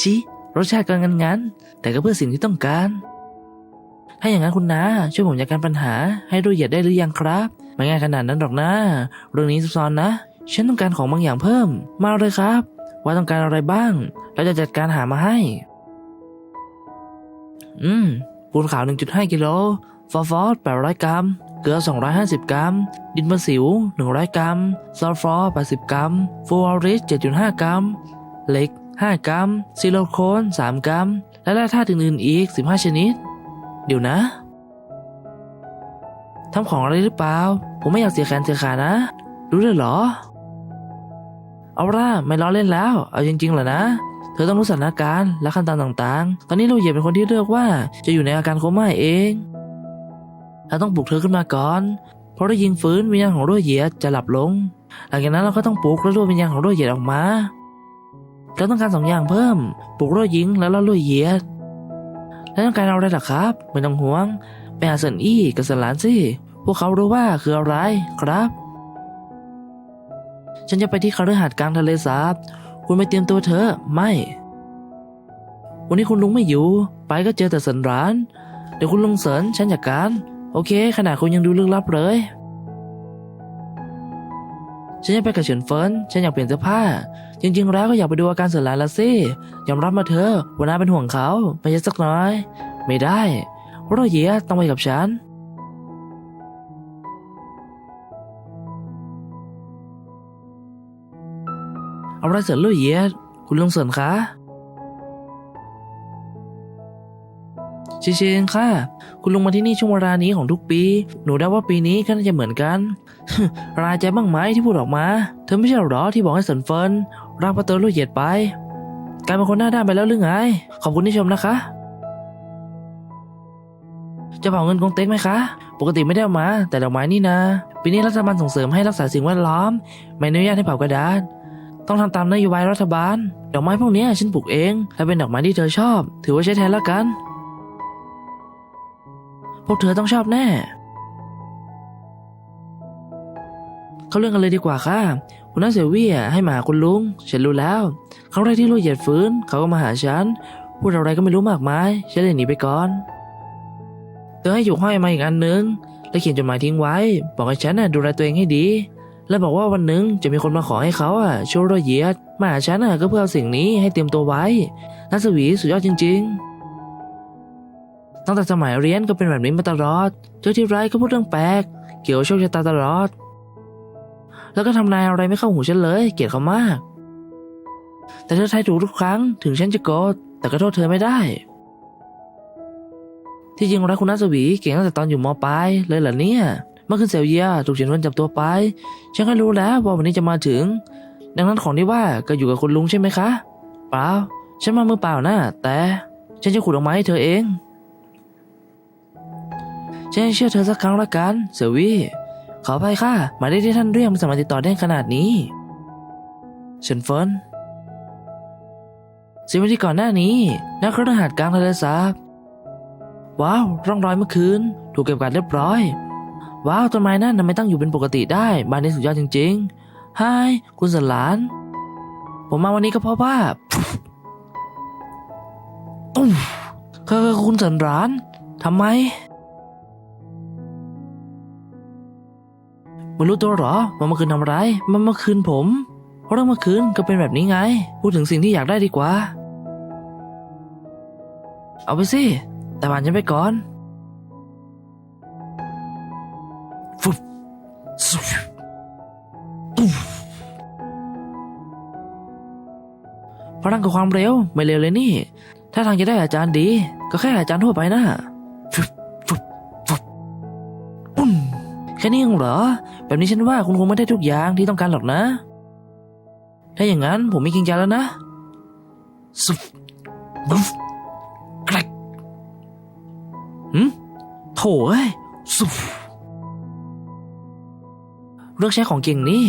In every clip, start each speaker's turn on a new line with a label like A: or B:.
A: ชิรสชาติก็งั้นๆแต่ก็เพื่อสิ่งที่ต้องการ ถ้าอย่างนั้นคุณนาช่วยผมจัดการปัญหาให้ละเอียดได้หรือยังครับไม่ง่ายขนาดนั้นหรอกนะ เรื่องนี้ซับซ้อนนะ ฉันต้องการของบางอย่างเพิ่ม มาเลยครับ ว่าต้องการอะไรบ้าง เราจะจัดการหามาให้ อืม ปูนขาว 1.5 กิโล ฟอสฟอส800 กรัม เกลือ 250 กรัม ดินประสิว 100 กรัม ซัลฟอร์80 กรัม ฟูออริส 7.5 กรัม เหล็ก 5 กรัมซิลิโคน 3 กรัม และแร่ธาตุอื่นๆอีก 15 ชนิด เดี๋ยวนะทำของอะไรหรือเปล่า ผมไม่อยากเสียแขนเสียขานะ รู้เลยเหรอ เอาล่ะไม่ล้อเล่นแล้ว เอาจริงๆเหรอนะ เธอต้องรู้สถานการณ์และขั้นตอนต่างๆ ตอนนี้เราเหยียบเป็นคนที่เลือกว่าจะอยู่ในอาการโคม่าเองเราต้องปลุกเธอขึ้นมาก่อน เพราะถ้ายิงฟื้นวิญญาณของรุ่ยเหยียดจะหลับลง หลังจากนั้นเราก็ต้องปลุกและรวบวิญญาณของรุ่ยเหยียดออกมา เราต้องการสองอย่างเพิ่มปลุกรุ่ยหญิงแล้วล่อรุ่ยเหยียดแล้วต้องการเอาอะไรล่ะครับไม่ต้องห่วงไปหาเซินอี้กับเซินหลานสิพวกเขารู้ว่าคืออะไรครับ ฉันจะไปที่คาฤหาสน์กลางทะเลสาบ คุณไปเตรียมตัวเถอะไม่ วันนี้คุณลุงไม่อยู่ ไปก็เจอแต่เสินร้าน เดี๋ยวคุณลุงเสินฉันจัดการ โอเค ขนาดคุณยังดูลึกลับเลย ฉันอยากไปกับเฉินเฟินฉันอยากเปลี่ยนเสื้อผ้า จริง ๆ แล้วก็อยากไปดูอาการเสินหลานละสิยอมรับมาเถอะวันน้าเป็นห่วงเขาไม่ใช่สักน้อย ไม่ได้เพราเราเหยียต้องไปกับฉันเอาไรเสรินลุยเยียคุณลุงเสรินคะ ชิเชงค่ะ คุณลุงมาที่นี่ช่วงเวลานี้ของทุกปี หนูเดาว่าปีนี้ก็น่าจะเหมือนกันรายใจบ้างไหมที่พูดออกมา เธอไม่ใช่หรอที่บอกให้สรินเฟินร่างประตูลุยเหยียดไป กลายเป็นคนหน้าด้านไปแล้วหรือไง ขอบคุณที่ชมนะคะ จะเผาเงินกองเต็กไหมคะ ปกติไม่ได้เอามา แต่ดอกไม้นี่นะ ปีนี้รัฐบาลส่งเสริมให้รักษาสิ่งแวดล้อม ไม่อนุญาตให้เผากระดาษ ต้องทำตามนโยบายรัฐบาล ดอกไม้พวกนี้ฉันปลูกเองและเป็นดอกไม้ที่เธอชอบ ถือว่าใช้แทนละกัน พวกเธอต้องชอบแน่ เขาเรื่องกันเลยดีกว่าค่ะคุณน้าเซลวี่ให้มาหาคุณลุง ฉันรู้แล้วครั้งแรกที่ลูกเหยียดฟื้น เขาก็มาหาฉัน พูดอะไรก็ไม่รู้มากมาย ฉันเลยหนีไปก่อน เธอให้หยกห้อยมาอีกอันนึง และเขียนจดหมายทิ้งไว้ บอกให้ฉันน่ะดูแลตัวเองให้ดี และบอกว่าวันหนึ่งจะมีคนมาขอให้เขาอะช่วยรอยเหยียด มาหาฉันอะก็เพื่อเอาสิ่งนี้ให้เตรียมตัวไว้นัสวีสุดยอดจริง ๆ ตั้งแต่สมัยเรียนก็เป็นแบบนี้มาตลอด เจอที่ไรก็พูดเรื่องแปลก เกี่ยวโชคชะตาตลอด แล้วก็ทำนายอะไรไม่เข้าหูฉันเลย เกลียดเขามาก แต่เธอทายถูกทุกครั้ง ถึงฉันจะโกรธ แต่ก็โทษเธอไม่ได้ ที่จริงรักคุณนัสวี เก่งตั้งแต่ตอนอยู่มปลายเลยเหรอเนี่ย เมื่อคืนเสียวเยียถูกเฉินวันจับตัวไป ฉันก็รู้แล้วว่าวันนี้จะมาถึง ดังนั้นของที่ว่าก็อยู่กับคุณลุงใช่ไหมคะ เปล่า ฉันมามือเปล่านะ แต่ ฉันจะขุดออกมาให้เธอเอง ฉันเชื่อเธอสักครั้งละกันเซวี่ขออภัยค่ะหมายเลขที่ท่านเรียกมันสามารถติดต่อได้ขนาดนี้เฉินเฟินสิบวันที่ก่อนหน้านี้นักเครื่องหัสกลางทะเลสาบว้าวร่องรอยเมื่อคืน ถูกเก็บกวาดเรียบร้อย ว้าวต้นไม้นั่นทำไมตั้งอยู่เป็นปกติได้บ้านนี้สุดยอดจริงๆไฮคุณสันหลาน ผมมาวันนี้ก็เพราะว่าตุ้มคือคุณสันหลานทำไม ไม่รู้ตัวเหรอว่าเมื่อคืนทำอะไรมันเมื่อคืนผม เพราะเรื่องเมื่อคืนก็เป็นแบบนี้ไง พูดถึงสิ่งที่อยากได้ดีกว่า เอาไปสิแต่ผ่านฉันไปก่อนฟุบซุบตุ้มพลังกับความเร็วไม่เร็วเลยนี่ ถ้าทางจะได้อาจารย์ดี ก็แค่อาจารย์ทั่วไปนะฟุบฟุบฟุบปุ้นแค่นี้เองเหรอ แบบนี้ฉันว่าคุณคงไม่ได้ทุกอย่างที่ต้องการหรอกนะ ถ้าอย่างนั้นผมมีกิงจาแล้วนะซุบบุฟแกรกหืมโถ่เอ้ยสุฟเลือกใช้ของเก่งนี่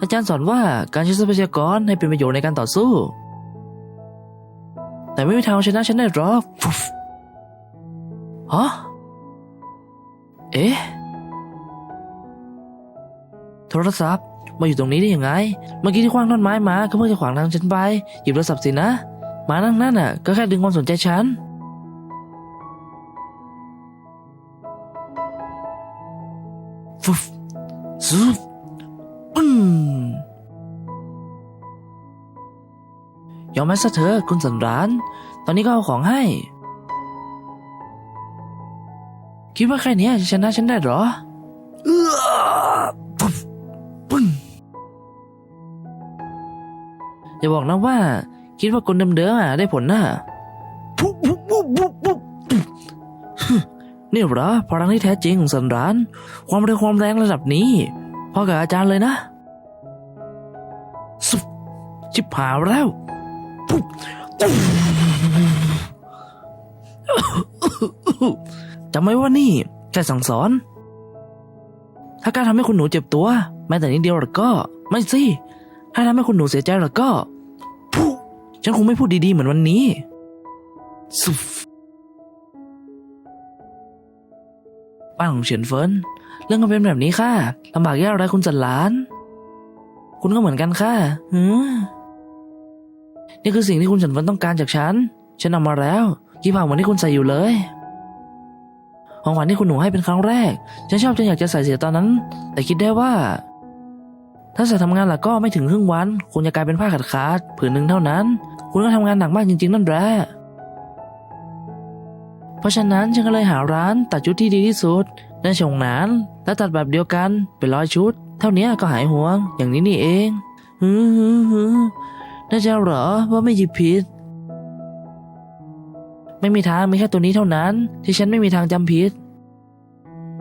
A: อาจารย์สอนว่าการใช้ทรัพยากรให้เป็นประโยชน์ในการต่อสู้ แต่ไม่มีทางเอาชนะฉันได้หรอกฟุฟฮะเอ๊ะ โทรศัพท์มาอยู่ตรงนี้ได้ยังไง เมื่อกี้ที่คว้างท่อนไม้มาก็เพื่อจะขวางทางฉันไป หยิบโทรศัพท์สินะหมานั่งนั่นน่ะ ก็แค่ดึงความสนใจฉัน ฟุบซุบอืมยอมแม้ซะเถอะคุณสันราน ตอนนี้ก็เอาของให้ คิดว่าแค่เนี้ยชนะฉันได้หรอ เออ อย่าบอกนะว่า คิดว่ากลเดิมๆอะได้ผลน่ะปุ๊บปุ๊บปุ๊บปุ๊บปุ๊บนี่เหรอพลังที่แท้จริงของสันราน ความเร็วความแรงระดับนี้พอกับอาจารย์เลยนะสุบชิบหายแล้วปุ๊บจำไว้ว่านี่แค่สั่งสอน ถ้าการทำให้คุณหนูเจ็บตัว แม้แต่นิดเดียวก็ ไม่สิ ถ้าทำให้คุณหนูเสียใจหรอกก็ปุ๊บฉันคงไม่พูดดีๆเหมือนวันนี้สุบบ้านของเฉียนเฟินเรื่องก็เป็นแบบนี้ค่ะลำบากยากไรคุณจันหลาน คุณก็เหมือนกันค่ะหือนี่คือสิ่งที่คุณเฉินเฟินต้องการจากฉัน ฉันนำมาแล้วกี่ผ่าเหมือนที่คุณใส่อยู่เลยของขวัญที่คุณหนูให้เป็นครั้งแรก ฉันชอบจนอยากจะใส่เสียตอนนั้น แต่คิดได้ว่า ถ้าใส่ทำงานล่ะก็ไม่ถึงครึ่งวันคงจะกลายเป็นผ้าขาดขาดผืนหนึ่งเท่านั้น คุณก็ทำงานหนักมากจริง ๆ นั่นแหละเพราะฉะนั้นฉันก็เลยหาร้านตัดชุดที่ดีที่สุดในชงนาน และตัดแบบเดียวกันเป็นร้อยชุด เท่านี้ก็หายห่วง อย่างนี้นี่เองฮึฮึฮึน่าจะเหรอว่าไม่หยิบผิด ไม่มีทางมีแค่ตัวนี้เท่านั้น ที่ฉันไม่มีทางจำผิด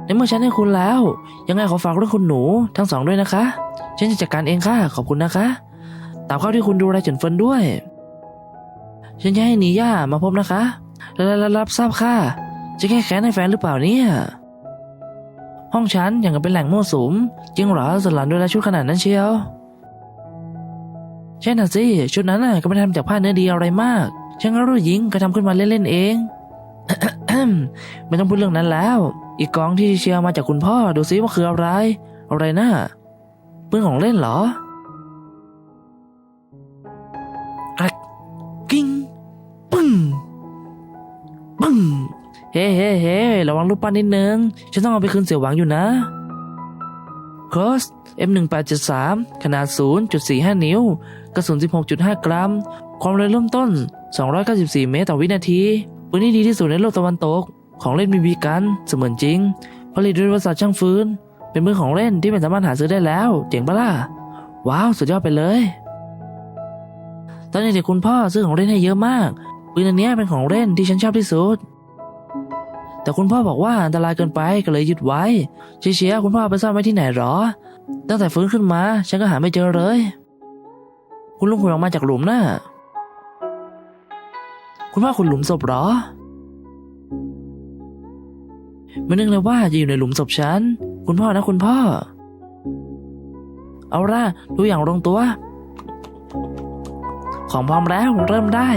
A: ในเมื่อฉันให้คุณแล้ว ยังไงขอฝากเรื่องคุณหนูทั้งสองด้วยนะคะ ฉันจะจัดการเองค่ะ ขอบคุณนะคะ ตามเข้าที่คุณดูแลเฉินเฟินด้วย ฉันจะให้หนีย่ามาพบนะคะแล้วรับทราบค่ะ จะแก้แค้นให้แฟนหรือเปล่าเนี่ย ห้องฉันอย่างกับเป็นแหล่งมั่วสุม จริงเหรอสลันดูแลชุดขนาดนั้นเชียว ใช่น่ะสิ ชุดนั้นน่ะก็ไม่ทำจากผ้าเนื้อดีอะไรมาก ฉันก็รู้หญิงก็ทำขึ้นมาเล่นๆเองไม่ต้องพูดเรื่องนั้นแล้ว อีกกองที่เชียร์มาจากคุณพ่อดูซิว่าคืออะไร อะไรน่ะ ปืนของเล่นเหรอแกรกกิ้งปึ้งปึ้งเฮ้เฮ้เฮ้ระวังรูปปั้นนิดนึง ฉันต้องเอาไปคืนเสียหวังอยู่นะ Cross M1873 ขนาด 0.45 นิ้ว กระสุน 16.5 กรัม ความเร็วเริ่มต้น 294 เมตรต่อวินาทีปืนที่ดีที่สุดในโลกตะวันตก ของเล่นมีบีกัน เสมือนจริง ผลิตโดยบริษัทช่างฟื้น เป็นมือของเล่นที่ไม่สามารถหาซื้อได้แล้ว เจ๋งปะล่ะ ว้าว สุดยอดไปเลย ตอนเด็กๆคุณพ่อซื้อของเล่นให้เยอะมากปืนอันนี้เป็นของเล่นที่ฉันชอบที่สุด แต่คุณพ่อบอกว่าอันตรายเกินไปก็เลยยึดไว้ เชียร์ๆคุณพ่อไปซ่อนไว้ที่ไหนหรอ ตั้งแต่ฟื้นขึ้นมาฉันก็หาไม่เจอเลย คุณลุงขุดออกมาจากหลุมน่ะ คุณพ่อขุดหลุมศพหรอไม่นึกเลยว่าจะอยู่ในหลุมศพฉัน คุณพ่อนะคุณพ่อ เอาล่ะดูอย่างลงตัว ของพร้อมแล้วเริ่มได้